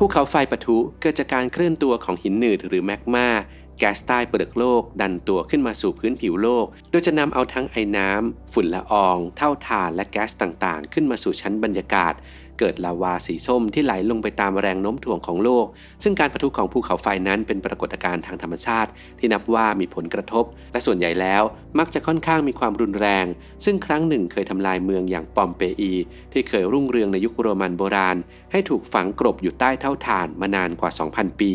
ภูเขาไฟปะทุเกิดจากการเคลื่อนตัวของหินหนืดหรือแมกมา แก๊สใต้เปลือกโลก ดันตัวขึ้นมาสู่พื้นผิวโลก โดยจะนำเอาทั้งไอ้น้ำ ฝุ่นละออง เท่าฐานและแก๊สต่างๆ ขึ้นมาสู่ชั้นบรรยากาศ เกิดลาวาสีส้มที่ไหลลงไปตามแรงโน้มถ่วงของโลก ซึ่งการปะทุของภูเขาไฟนั้นเป็นปรากฏการณ์ทางธรรมชาติ ที่นับว่ามีผลกระทบ และส่วนใหญ่แล้วมักจะค่อนข้างมีความรุนแรง ซึ่งครั้งหนึ่งเคยทำลายเมืองอย่างปอมเปอี ที่เคยรุ่งเรืองในยุคโรมันโบราณ ให้ถูกฝังกลบอยู่ใต้เท่าฐานมานานกว่า 2,000 ปี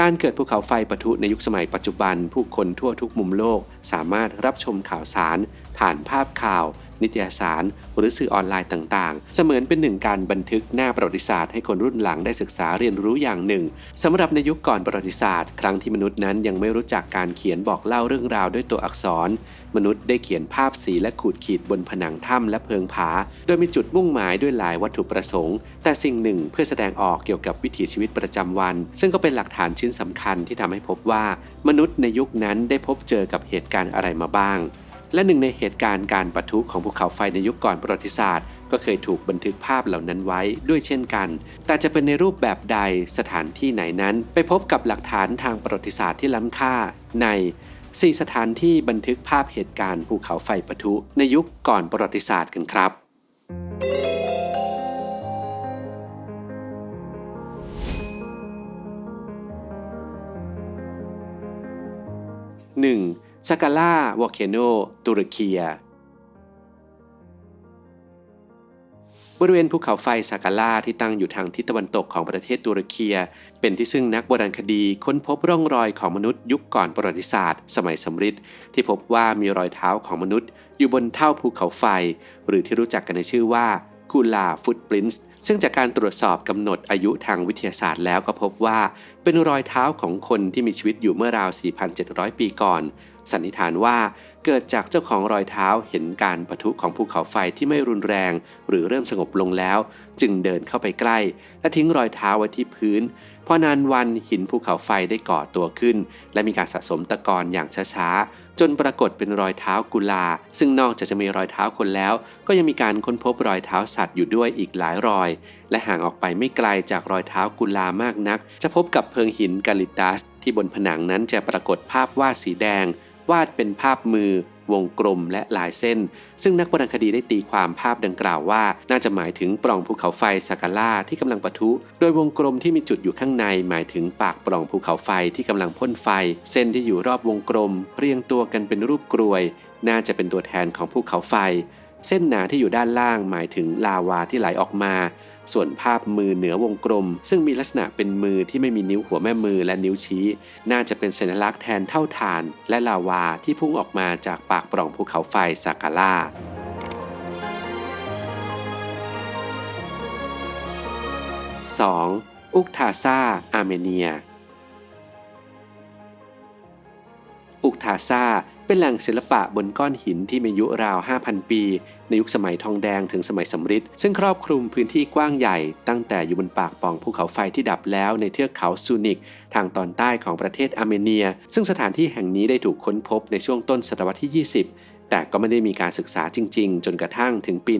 การเกิดภูเขาไฟปะทุในยุคสมัยปัจจุบัน ผู้คนทั่วทุกมุมโลก สามารถรับชมข่าวสาร ผ่านภาพข่าว นิตยสาร หรือสื่อออนไลน์ต่างๆ เสมือนเป็นหนึ่งการบันทึกหน้าประวัติศาสตร์ให้คนรุ่นหลังได้ศึกษาเรียนรู้อย่างหนึ่งสำหรับในยุคก่อนประวัติศาสตร์ ครั้งที่มนุษย์นั้นยังไม่รู้จักการเขียนบอกเล่าเรื่องราวด้วยตัวอักษร มนุษย์ได้เขียนภาพสีและขูดขีดบนผนังถ้ำและเพิงผา โดยมีจุดมุ่งหมายด้วยหลายวัตถุประสงค์ แต่สิ่งหนึ่งเพื่อแสดงออกเกี่ยวกับวิถีชีวิตประจำวัน ซึ่งก็เป็นหลักฐานชิ้นสำคัญที่ทำให้พบว่า มนุษย์ในยุคนั้นได้พบเจอกับเหตุการณ์อะไรมาบ้าง และหนึ่งในเหตุการณ์การปะทุของภูเขาไฟในยุคก่อนประวัติศาสตร์ ก็เคยถูกบันทึกภาพเหล่านั้นไว้ด้วยเช่นกัน แต่จะเป็นในรูปแบบใดสถานที่ไหนนั้น ไปพบกับหลักฐานทางประวัติศาสตร์ที่ล้ำค่าใน 4 สถานที่บันทึกภาพเหตุการณ์ภูเขาไฟปะทุในยุคก่อนประวัติศาสตร์กันครับ 1. ซากาล่าวอลเคโนตุรเคีย บริเวณภูเขาไฟซากาล่าที่ตั้งอยู่ทางทิศตะวันตกของประเทศตุรเคีย เป็นที่ซึ่งนักโบราณคดีค้นพบร่องรอยของมนุษย์ยุคก่อนประวัติศาสตร์ สมัยสมฤทธิ์ที่พบว่ามีรอยเท้าของมนุษย์ อยู่บนเท่าภูเขาไฟ หรือที่รู้จักกันในชื่อว่ากูลาฟุตปรินส์ซึ่งจากการตรวจสอบกำหนดอายุทางวิทยาศาสตร์แล้วก็พบว่า เป็นรอยเท้าของคนที่มีชีวิตอยู่เมื่อราว 4,700 ปีก่อน สันนิษฐานว่าเกิดจากเจ้าของรอยเท้าเห็นการปะทุของภูเขาไฟที่ไม่รุนแรง หรือเริ่มสงบลงแล้ว จึงเดินเข้าไปใกล้ และทิ้งรอยเท้าไว้ที่พื้นพอนานวันหินภูเขาไฟได้ก่อตัวขึ้น และมีการสะสมตะกอนอย่างช้าๆ จนปรากฏเป็นรอยเท้ากุลา ซึ่งนอกจากจะมีรอยเท้าคนแล้ว ก็ยังมีการค้นพบรอยเท้าสัตว์อยู่ด้วยอีกหลายรอย และห่างออกไปไม่ไกลจากรอยเท้ากุลามากนัก จะพบกับเพิงหินกาลิตัสที่บนผนังนั้นจะปรากฏภาพวาดสีแดง วาดเป็นภาพมือ วงกลมและลายเส้น ซึ่งนักโบราณคดีได้ตีความภาพดังกล่าวว่า น่าจะหมายถึงปล่องภูเขาไฟสากาล่าที่กำลังปะทุ โดยวงกลมที่มีจุดอยู่ข้างใน หมายถึงปากปล่องภูเขาไฟที่กำลังพ่นไฟ เส้นที่อยู่รอบวงกลม เรียงตัวกันเป็นรูปกรวย น่าจะเป็นตัวแทนของภูเขาไฟ เส้นหนาที่อยู่ด้านล่างหมายถึงลาวาที่ไหลออกมา ส่วนภาพมือเหนือวงกลม ซึ่งมีลักษณะเป็นมือที่ไม่มีนิ้วหัวแม่มือและนิ้วชี้ น่าจะเป็นสัญลักษณ์แทนเท่าฐาน และลาวาที่พุ่งออกมาจากปากปล่องภูเขาไฟซากาล่า 2. อุกทาซาอาร์เมเนีย อุกทาซา เป็นแหล่งศิลปะบนก้อนหินที่มีอายุราว 5,000 ปี ในยุคสมัยทองแดงถึงสมัยสมฤทธิ์ซึ่งครอบคลุมพื้นที่กว้างใหญ่ ตั้งแต่อยู่บนปากป่องภูเขาไฟที่ดับแล้วในเทือกเขาซูนิก ทางตอนใต้ของประเทศอาร์เมเนีย ซึ่งสถานที่แห่งนี้ได้ถูกค้นพบในช่วงต้นศตวรรษที่ 20 แต่ก็ไม่ได้มีการศึกษาจริง ๆ จนกระทั่งถึงปี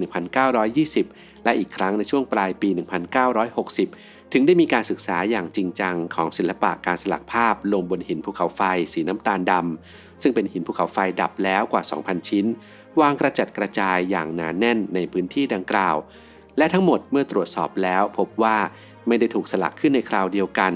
1920 และอีกครั้งในช่วงปลายปี 1960ถึงได้มีการศึกษาอย่างจริงจังของศิลปะการสลักภาพลงบนหินภูเขาไฟสีน้ำตาลดำ ซึ่งเป็นหินภูเขาไฟดับแล้วกว่า 2,000 ชิ้น วางกระจัดกระจายอย่างหนาแน่นในพื้นที่ดังกล่าว และทั้งหมดเมื่อตรวจสอบแล้ว พบว่าไม่ได้ถูกสลักขึ้นในคราวเดียวกัน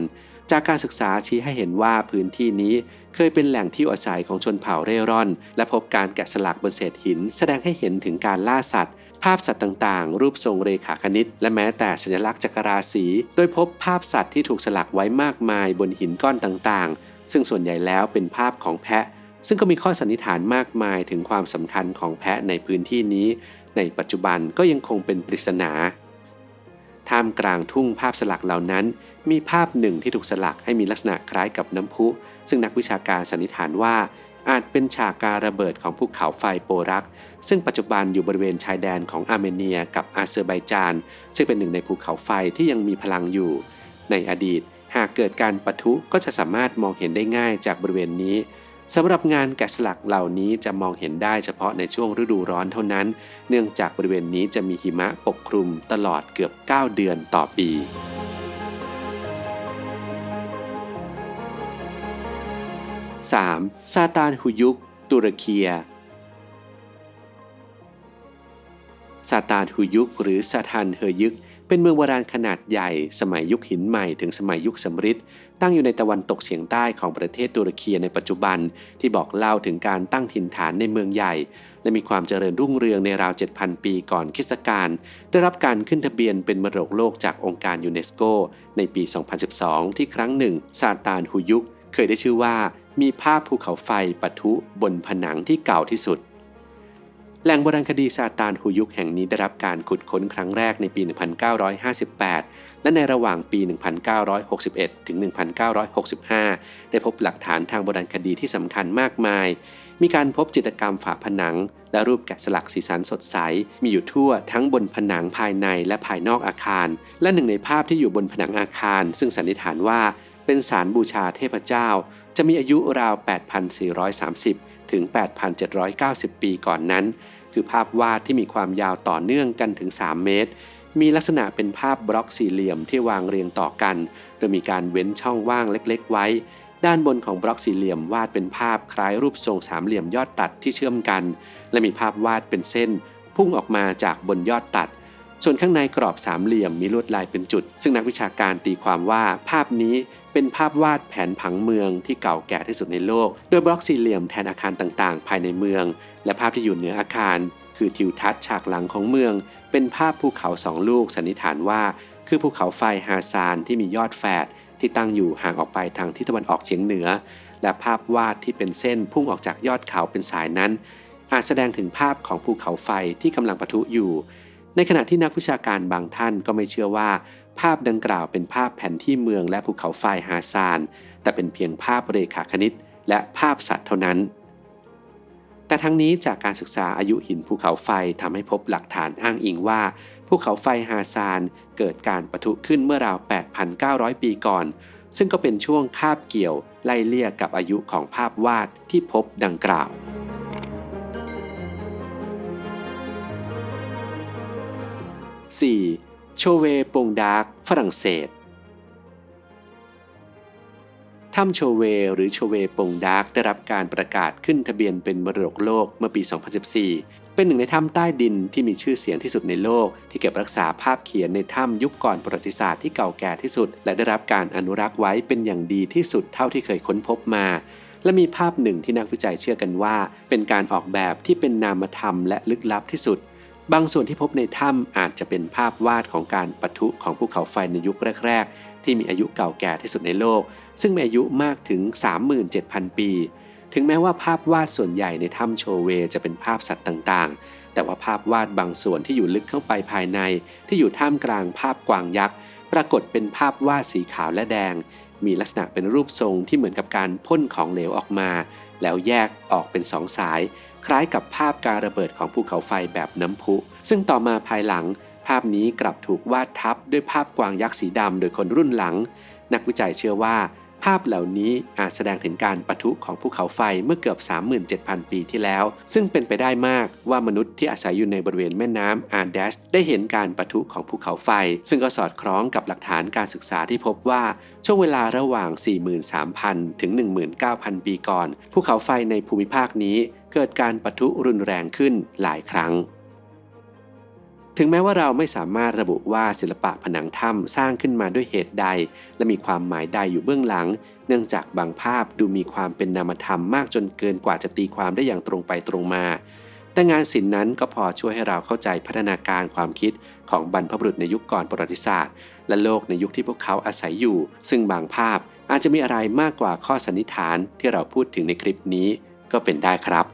จากการศึกษาชี้ให้เห็นว่าพื้นที่นี้เคยเป็นแหล่งที่อยู่อาศัยของชนเผ่าเร่ร่อน และพบการแกะสลักบนเศษหิน แสดงให้เห็นถึงการล่าสัตว์ภาพสัตว์ต่างๆ รูปทรงเรขาคณิต และแม้แต่สัญลักษณ์จักรราศี โดยพบภาพสัตว์ที่ถูกสลักไว้มากมายบนหินก้อนต่างๆ ซึ่งส่วนใหญ่แล้วเป็นภาพของแพะ ซึ่งก็มีข้อสันนิษฐานมากมายถึงความสำคัญของแพะในพื้นที่นี้ ในปัจจุบันก็ยังคงเป็นปริศนาท่ามกลางทุ่งภาพสลักเหล่านั้น มีภาพหนึ่งที่ถูกสลักให้มีลักษณะคล้ายกับน้ำพุ ซึ่งนักวิชาการสันนิษฐานว่า อาจเป็นฉากการระเบิดของภูเขาไฟโปรัก ซึ่งปัจจุบันอยู่บริเวณชายแดนของอาร์เมเนียกับอาเซอร์ไบจาน ซึ่งเป็นหนึ่งในภูเขาไฟที่ยังมีพลังอยู่ ในอดีต หากเกิดการปะทุก็จะสามารถมองเห็นได้ง่ายจากบริเวณนี้ สำหรับงานแกะสลักเหล่านี้จะมองเห็นได้เฉพาะในช่วงฤดูร้อนเท่านั้น เนื่องจากบริเวณนี้จะมีหิมะปกคลุมตลอดเกือบ 9 เดือนต่อปีสามซาตานฮุยุก ตุรกีซาตานฮุยุกหรือซาทานเฮยุก เป็นเมืองโบราณขนาดใหญ่สมัยยุคหินใหม่ถึงสมัยยุคสมฤทธิ์ตั้งอยู่ในตะวันตกเฉียงใต้ของประเทศตุรเคีในปัจจุบัน ที่บอกเล่าถึงการตั้งถิ่นฐานในเมืองใหญ่ และมีความเจริญรุ่งเรืองในราว 7,000 ปีก่อนคริสตกาลได้รับการขึ้นทะเบียนเป็นมรดกโลกจากองค์การยูเนสโก ในปี 2012 ที่ครั้งหนึ่งซาตานฮุยุก เคยได้ชื่อว่า มีภาพภูเขาไฟปะทุบนผนังที่เก่าที่สุด แหล่งโบราณคดีซาตานฮุยุกแห่งนี้ได้รับการขุดค้นครั้งแรกในปี 1958 และในระหว่างปี 1961 ถึง 1965 ได้พบหลักฐานทางโบราณคดีที่สำคัญมากมาย มีการพบจิตรกรรมฝาผนัง และรูปแกะสลักสีสันสดใส มีอยู่ทั่วทั้งบนผนังภายในและภายนอกอาคาร และหนึ่งในภาพที่อยู่บนผนังอาคาร ซึ่งสันนิษฐานว่าเป็นสารบูชาเทพเจ้า จะมีอายุราว 8,430 ถึง 8,790 ปีก่อนนั้น คือภาพวาดที่มีความยาวต่อเนื่องกันถึง 3 เมตร มีลักษณะเป็นภาพบล็อกสี่เหลี่ยมที่วางเรียงต่อกัน โดยมีการเว้นช่องว่างเล็กๆ ไว้ ด้านบนของบล็อกสี่เหลี่ยมวาดเป็นภาพคล้ายรูปทรงสามเหลี่ยมยอดตัดที่เชื่อมกัน และมีภาพวาดเป็นเส้น พุ่งออกมาจากบนยอดตัด ส่วนข้างในกรอบสามเหลี่ยมมีลวดลายเป็นจุด ซึ่งนักวิชาการตีความว่าภาพนี้เป็นภาพวาดแผนผังเมืองที่เก่าแก่ที่สุดในโลก โดยบล็อกสี่เหลี่ยมแทนอาคารต่างๆ ภายในเมือง และภาพที่อยู่เหนืออาคาร คือทิวทัศน์ฉากหลังของเมือง เป็นภาพภูเขาสองลูกสันนิษฐานว่า คือภูเขาไฟฮาซานที่มียอดแฝดที่ตั้งอยู่ห่างออกไปทางทิศตะวันออกเฉียงเหนือ และภาพวาดที่เป็นเส้นพุ่งออกจากยอดเขาเป็นสายนั้น อาจแสดงถึงภาพของภูเขาไฟที่กำลังปะทุอยู่ ในขณะที่นักวิชาการบางท่านก็ไม่เชื่อว่า ภาพดังกล่าวเป็นภาพแผนที่เมืองและภูเขาไฟฮาซาน แต่เป็นเพียงภาพเรขาคณิต และภาพสัตว์เท่านั้น แต่ทั้งนี้จากการศึกษาอายุหินภูเขาไฟทำให้พบหลักฐานอ้างอิงว่า ภูเขาไฟฮาซาน เกิดการปะทุขึ้นเมื่อราว 8,900 ปีก่อน ซึ่งก็เป็นช่วงคาบเกี่ยวไล่เลี่ยกับอายุของภาพวาดที่พบดังกล่าว 4. โชเวปงดาร์กฝรั่งเศสถ้ำโชเวหรือโชเวปงดาร์กได้รับการประกาศขึ้นทะเบียนเป็นมรดกโลกเมื่อปี 2014 เป็นหนึ่งในถ้ำใต้ดินที่มีชื่อเสียงที่สุดในโลก ที่เก็บรักษาภาพเขียนในถ้ำยุคก่อนประวัติศาสตร์ที่เก่าแก่ที่สุด และได้รับการอนุรักษ์ไว้เป็นอย่างดีที่สุดเท่าที่เคยค้นพบมา และมีภาพหนึ่งที่นักวิจัยเชื่อกันว่า เป็นการออกแบบที่เป็นนามธรรมและลึกลับที่สุด บางส่วนที่พบในถ้ำอาจจะเป็นภาพวาดของการปะทุของภูเขาไฟในยุคแรก ๆ ที่มีอายุเก่าแก่ที่สุดในโลก ซึ่งมีอายุมากถึง 37,000 ปี ถึงแม้ว่าภาพวาดส่วนใหญ่ในถ้ำโชเวจะเป็นภาพสัตว์ต่างๆ แต่ว่าภาพวาดบางส่วนที่อยู่ลึกเข้าไปภายใน ที่อยู่ท่ามกลางภาพกวางยักษ์ ปรากฏเป็นภาพวาดสีขาวและแดง มีลักษณะเป็นรูปทรงที่เหมือนกับการพ่นของเหลวออกมา แล้วแยกออกเป็นสองสาย คล้ายกับภาพการระเบิดของภูเขาไฟแบบน้ำพุ ซึ่งต่อมาภายหลัง ภาพนี้กลับถูกวาดทับด้วยภาพกวางยักษ์สีดำโดยคนรุ่นหลัง นักวิจัยเชื่อว่า ภาพเหล่านี้อาจแสดงถึงการปะทุของภูเขาไฟเมื่อเกือบ 37,000 ปีที่แล้ว ซึ่งเป็นไปได้มากว่ามนุษย์ที่อาศัยอยู่ในบริเวณแม่น้ำอาร์เดสได้เห็นการปะทุของภูเขาไฟ ซึ่งก็สอดคล้องกับหลักฐานการศึกษาที่พบว่าช่วงเวลาระหว่าง 43,000 ถึง 19,000 ปีก่อน ภูเขาไฟในภูมิภาคนี้ เกิดการปะทุรุนแรงขึ้นหลายครั้ง ถึงแม้ว่าเราไม่สามารถระบุว่าศิลปะผนังถ้ำสร้างขึ้นมาด้วยเหตุใด และมีความหมายใดอยู่เบื้องหลัง เนื่องจากบางภาพดูมีความเป็นนามธรรมมากจนเกินกว่าจะตีความได้อย่างตรงไปตรงมา แต่งานศิลป์นั้นก็พอช่วยให้เราเข้าใจพัฒนาการความคิดของบรรพบุรุษในยุคก่อนประวัติศาสตร์ และโลกในยุคที่พวกเขาอาศัยอยู่ ซึ่งบางภาพอาจจะมีอะไรมากกว่าข้อสันนิษฐานที่เราพูดถึงในคลิปนี้ก็เป็นได้ครับ